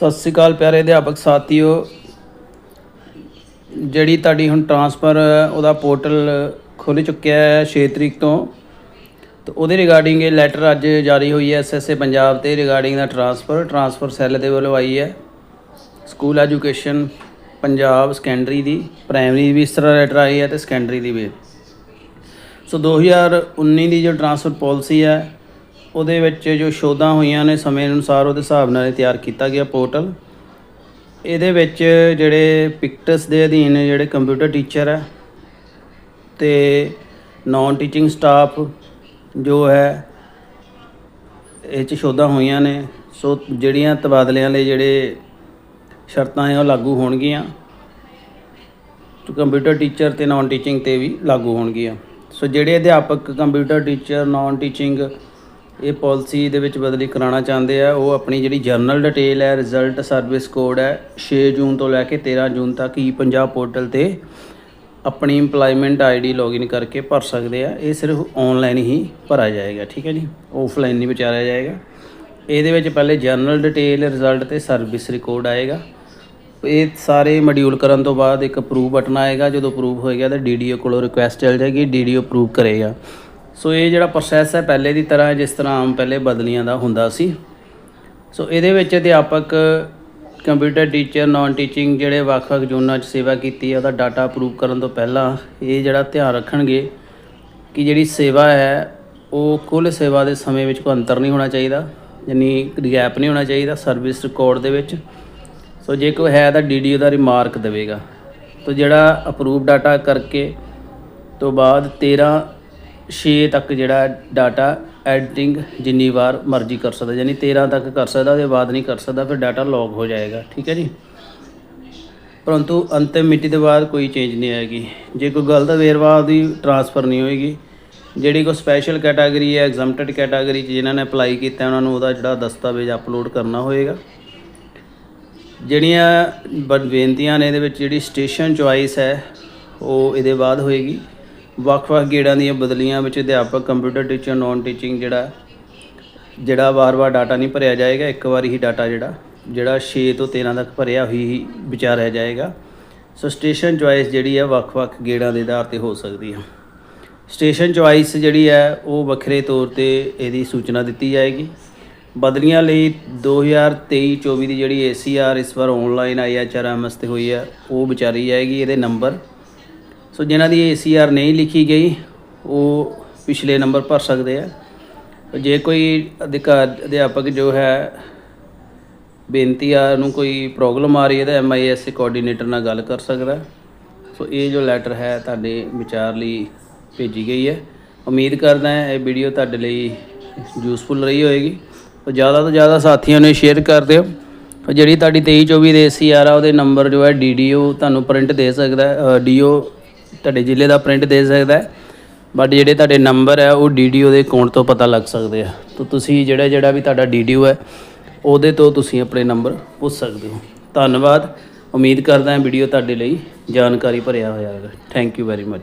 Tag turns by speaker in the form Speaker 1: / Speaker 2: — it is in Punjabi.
Speaker 1: ਸਤਿ ਸ਼੍ਰੀ ਅਕਾਲ ਪਿਆਰੇ ਅਧਿਆਪਕ ਸਾਥੀਓ। ਜਿਹੜੀ ਤੁਹਾਡੀ ਹੁਣ ਟਰਾਂਸਫਰ ਉਹਦਾ ਪੋਰਟਲ ਖੁੱਲ ਚੁੱਕਿਆ ਹੈ 6 ਤਰੀਕ ਤੋਂ। ਤੇ ਉਹਦੇ ਰਿਗਾਰਡਿੰਗ ਇਹ ਲੈਟਰ ਅੱਜ ਜਾਰੀ ਹੋਈ ਹੈ ਐਸਐਸਏ ਪੰਜਾਬ ਤੇ ਰਿਗਾਰਡਿੰਗ ਦਾ ਟਰਾਂਸਫਰ ਟਰਾਂਸਫਰ ਸੈੱਲ ਦੇ ਵੱਲੋਂ ਆਈ ਹੈ। ਸਕੂਲ ਐਜੂਕੇਸ਼ਨ ਪੰਜਾਬ ਸੈਕੰਡਰੀ ਦੀ ਪ੍ਰਾਇਮਰੀ ਵੀ ਇਸ ਤਰ੍ਹਾਂ ਲੈਟਰ ਆਈ ਹੈ ਤੇ ਸੈਕੰਡਰੀ ਦੀ ਵੀ। ਸੋ 2019 ਦੀ ਜੋ ਟਰਾਂਸਫਰ ਪਾਲਿਸੀ ਹੈ ਉਹਦੇ ਵਿੱਚ ਜੋ ਸ਼ੋਧਾਂ ਹੋਈਆਂ ਨੇ ਸਮੇਂ ਅਨੁਸਾਰ ਉਹਦੇ ਹਿਸਾਬ ਨਾਲ ਤਿਆਰ ਕੀਤਾ ਗਿਆ ਪੋਰਟਲ। ਇਹਦੇ ਵਿੱਚ ਜਿਹੜੇ ਪਿਕਟਸ ਦੇ ਅਧੀਨ ਜਿਹੜੇ ਕੰਪਿਊਟਰ ਟੀਚਰ ਹੈ ਤੇ ਨਾਨ ਟੀਚਿੰਗ ਸਟਾਫ ਜੋ ਹੈ, ਇਹ ਚ ਸ਼ੋਧਾਂ ਹੋਈਆਂ ਨੇ। ਸੋ ਜਿਹੜੀਆਂ ਤਬਾਦਲਿਆਂ ਲਈ ਜਿਹੜੇ ਸ਼ਰਤਾਂ ਹੈ ਉਹ ਲਾਗੂ ਹੋਣਗੀਆਂ। ਤੇ ਕੰਪਿਊਟਰ ਟੀਚਰ ਤੇ ਨਾਨ ਟੀਚਿੰਗ ਤੇ ਵੀ ਲਾਗੂ ਹੋਣਗੀਆਂ। ਸੋ ਜਿਹੜੇ ਅਧਿਆਪਕ ਕੰਪਿਊਟਰ ਟੀਚਰ ਨਾਨ ਟੀਚਿੰਗ ਇਹ ਪਾਲਿਸੀ ਦੇ ਵਿੱਚ ਬਦਲੀ ਕਰਾਉਣਾ ਚਾਹੁੰਦੇ ਆ। ਉਹ ਆਪਣੀ ਜਿਹੜੀ ਜਰਨਲ ਡਿਟੇਲ ਹੈ ਰਿਜ਼ਲਟ ਸਰਵਿਸ ਕੋਡ ਹੈ 6 ਜੂਨ ਤੋਂ ਲੈ ਕੇ 13 ਜੂਨ ਤੱਕ ਈ ਪੰਜਾਬ ਪੋਰਟਲ ਤੇ ਆਪਣੀ EMPLOYMENT ਆਈਡੀ ਲੌਗਇਨ ਕਰਕੇ ਭਰ ਸਕਦੇ ਆ। ਇਹ ਸਿਰਫ ਆਨਲਾਈਨ ਹੀ ਭਰਿਆ ਜਾਏਗਾ, ਠੀਕ ਹੈ ਜੀ? ਆਫਲਾਈਨ ਨਹੀਂ ਵਿਚਾਰਿਆ ਜਾਏਗਾ। ਇਹਦੇ ਵਿੱਚ ਪਹਿਲੇ ਜਰਨਲ ਡਿਟੇਲ ਰਿਜ਼ਲਟ ਤੇ ਸਰਵਿਸ ਰਿਕਾਰਡ ਆਏਗਾ। ਇਹ ਸਾਰੇ ਮੋਡਿਊਲ ਕਰਨ ਤੋਂ ਬਾਅਦ ਇੱਕ ਅਪਰੂਵ ਬਟਨ ਆਏਗਾ। ਜਦੋਂ ਅਪਰੂਵ ਹੋਏਗਾ ਤਾਂ ਡੀਡੀਓ ਕੋਲੋਂ ਰਿਕੁਐਸਟ ਚੱਲ ਜਾਏਗੀ ਡੀਡੀਓ ਅਪਰੂਵ ਕਰੇਗਾ। ਸੋ ਇਹ ਜਿਹੜਾ ਪ੍ਰੋਸੈਸ ਹੈ ਪਹਿਲੇ ਦੀ ਤਰ੍ਹਾਂ ਜਿਸ ਤਰ੍ਹਾਂ ਆਮ ਪਹਿਲੇ ਬਦਲੀਆਂ ਦਾ ਹੁੰਦਾ ਸੀ। ਸੋ ਇਹਦੇ ਵਿੱਚ ਅਧਿਆਪਕ ਕੰਪਿਊਟਰ ਟੀਚਰ ਨਾਨ ਟੀਚਿੰਗ ਜਿਹੜੇ ਵੱਖ-ਵੱਖ ਜ਼ੋਨਾਂ 'ਚ ਸੇਵਾ ਕੀਤੀ ਹੈ, ਉਹਦਾ ਡਾਟਾ ਅਪਰੂਵ ਕਰਨ ਤੋਂ ਪਹਿਲਾਂ ਇਹ ਜਿਹੜਾ ਧਿਆਨ ਰੱਖਣਗੇ ਕਿ ਜਿਹੜੀ ਸੇਵਾ ਹੈ, ਉਹ ਕੁੱਲ ਸੇਵਾ ਦੇ ਸਮੇਂ ਵਿੱਚ ਕੋਈ ਅੰਤਰ ਨਹੀਂ ਹੋਣਾ ਚਾਹੀਦਾ, ਯਾਨੀ ਗੈਪ ਨਹੀਂ ਹੋਣਾ ਚਾਹੀਦਾ ਸਰਵਿਸ ਰਿਕਾਰਡ ਦੇ ਵਿੱਚ। ਸੋ ਜੇ ਕੋਈ ਹੈ ਤਾਂ ਡੀਡੀਓ ਦਾ ਰਿਮਾਰਕ ਦੇਵੇਗਾ। ਤੋ ਜਿਹੜਾ ਅਪਰੂਵ ਡਾਟਾ ਕਰਕੇ ਤੋਂ ਬਾਅਦ 13 6 ਤੱਕ ਜਿਹੜਾ ਡਾਟਾ ਐਡਿਟਿੰਗ ਜਿੰਨੀ ਵਾਰ ਮਰਜ਼ੀ ਕਰ ਸਕਦਾ, ਯਾਨੀ 13 ਤੱਕ ਕਰ ਸਕਦਾ, ਉਹਦੇ ਬਾਅਦ ਨਹੀਂ ਕਰ ਸਕਦਾ, ਫਿਰ ਡਾਟਾ ਲੌਗ ਹੋ ਜਾਏਗਾ, ਠੀਕ ਹੈ ਜੀ? ਪਰੰਤੂ ਅੰਤਿਮ ਮਿਤੀ ਦੇ ਬਾਅਦ ਕੋਈ ਚੇਂਜ ਨਹੀਂ ਆਏਗੀ। ਜੇ ਕੋਈ ਗਲਤ ਵੇਰਵਾ ਉਹਦੀ ਟਰਾਂਸਫਰ ਨਹੀਂ ਹੋਏਗੀ, ਜਿਹੜੀ ਕੋਈ ਸਪੈਸ਼ਲ ਕੈਟਾਗਰੀ ਹੈ ਐਗਜ਼ੈਂਪਟਡ ਕੈਟਾਗਰੀ 'ਚ ਜਿਨ੍ਹਾਂ ਨੇ ਅਪਲਾਈ ਕੀਤਾ, ਉਹਨਾਂ ਨੂੰ ਉਹਦਾ ਜਿਹੜਾ ਦਸਤਾਵੇਜ਼ ਅਪਲੋਡ ਕਰਨਾ ਹੋਏਗਾ। ਜਿਹੜੀਆਂ ਬ- ਬੇਨਤੀਆਂ ਨੇ ਇਹਦੇ ਵਿੱਚ, ਜਿਹੜੀ ਸਟੇਸ਼ਨ ਚੁਆਇਸ ਹੈ, ਉਹ ਇਹਦੇ ਬਾਅਦ ਹੋਏਗੀ। ਵੱਖ-ਵੱਖ ਗੇੜਾਂ ਦੀਆਂ ਬਦਲੀਆਂ ਵਿੱਚ ਅਧਿਆਪਕ ਕੰਪਿਊਟਰ ਟੀਚਰ ਨਾਨ ਟੀਚਿੰਗ ਜਿਹੜਾ ਜਿਹੜਾ ਵਾਰ-ਵਾਰ ਡਾਟਾ ਨਹੀਂ ਭਰਿਆ ਜਾਏਗਾ, ਇੱਕ ਵਾਰੀ ਹੀ ਡਾਟਾ ਜਿਹੜਾ ਜਿਹੜਾ 6 ਤੋਂ 13 ਤੱਕ ਭਰਿਆ ਹੋਈ ਹੀ ਵਿਚਾਰਿਆ ਜਾਏਗਾ। ਸੋ ਸਟੇਸ਼ਨ ਚੁਆਇਸ ਜਿਹੜੀ ਹੈ ਵੱਖ-ਵੱਖ ਗੇੜਾਂ ਦੇ ਆਧਾਰ ਤੇ ਹੋ ਸਕਦੀ ਹੈ ਸਟੇਸ਼ਨ ਚੁਆਇਸ ਜਿਹੜੀ ਹੈ, ਉਹ ਵੱਖਰੇ ਤੌਰ ਤੇ ਇਹਦੀ ਸੂਚਨਾ ਦਿੱਤੀ ਜਾਏਗੀ। ਬਦਲੀਆਂ ਲਈ 2023-24 ਦੀ ਜਿਹੜੀ ਏਸੀਆਰ ਇਸ ਵਾਰ ਆਨਲਾਈਨ ਆਈਐਚਆਰਐਮਐਸ ਤੇ ਹੋਈ ਹੈ ਉਹ ਵਿਚਾਰੀ ਜਾਏਗੀ, ਇਹਦੇ ਨੰਬਰ ਸੋ ਜਿਨ੍ਹਾਂ ਦੀ ਏਸੀਆਰ ਨਹੀਂ ਲਿਖੀ ਗਈ, ਉਹ ਪਿਛਲੇ ਨੰਬਰ ਭਰ ਸਕਦੇ ਆ। ਜੇ ਕੋਈ ਅਧਿਕਾਰ ਅਧਿਆਪਕ ਜੋ ਹੈ, ਬੇਨਤੀ ਆ ਨੂੰ ਕੋਈ ਪ੍ਰੋਬਲਮ ਆ ਰਹੀ ਹੈ ਤਾਂ ਐਮਆਈਐਸ ਕੋਆਰਡੀਨੇਟਰ ਨਾਲ ਗੱਲ ਕਰ ਸਕਦਾ ਸੋ ਇਹ ਜੋ ਲੈਟਰ ਹੈ ਤੁਹਾਡੇ ਵਿਚਾਰ ਲਈ ਭੇਜੀ ਗਈ ਹੈ। ਉਮੀਦ ਕਰਦਾ ਹਾਂ ਇਹ ਵੀਡੀਓ ਤੁਹਾਡੇ ਲਈ ਯੂਸਫੁਲ ਰਹੀ ਹੋਏਗੀ। ਤਾਂ ਜ਼ਿਆਦਾ ਤੋਂ ਜ਼ਿਆਦਾ ਸਾਥੀਆਂ ਨੂੰ ਸ਼ੇਅਰ ਕਰ ਦਿਓ। ਜਿਹੜੀ ਤੁਹਾਡੀ 23 24 ਦੇ ਸੀਆਰ ਆ, ਉਹਦੇ ਨੰਬਰ ਜੋ ਹੈ ਡੀਡੀਓ ਤੁਹਾਨੂੰ ਪ੍ਰਿੰਟ ਦੇ ਸਕਦਾ ਹੈ ਡੀਓ ਤੁਹਾਡੇ ਜ਼ਿਲ੍ਹੇ ਦਾ ਪ੍ਰਿੰਟ ਦੇ ਸਕਦਾ ਹੈ ਬਟ ਜਿਹੜੇ ਤੁਹਾਡੇ ਨੰਬਰ ਹੈ, ਉਹ ਡੀਡੀਓ ਦੇ ਅਕਾਊਂਟ ਤੋਂ ਪਤਾ ਲੱਗ ਸਕਦੇ ਆ। ਤਾਂ ਤੁਸੀਂ ਜਿਹੜਾ ਜਿਹੜਾ ਵੀ ਤੁਹਾਡਾ ਡੀਡੀਓ ਹੈ, ਉਹਦੇ ਤੋਂ ਤੁਸੀਂ ਆਪਣੇ ਨੰਬਰ ਪੁੱਛ ਸਕਦੇ ਹੋ। ਧੰਨਵਾਦ। ਉਮੀਦ ਕਰਦਾ ਹਾਂ ਵੀਡੀਓ ਤੁਹਾਡੇ ਲਈ ਜਾਣਕਾਰੀ ਭਰਿਆ ਹੋਇਆ ਹੈ ਥੈਂਕ ਯੂ ਵੈਰੀ ਮਚ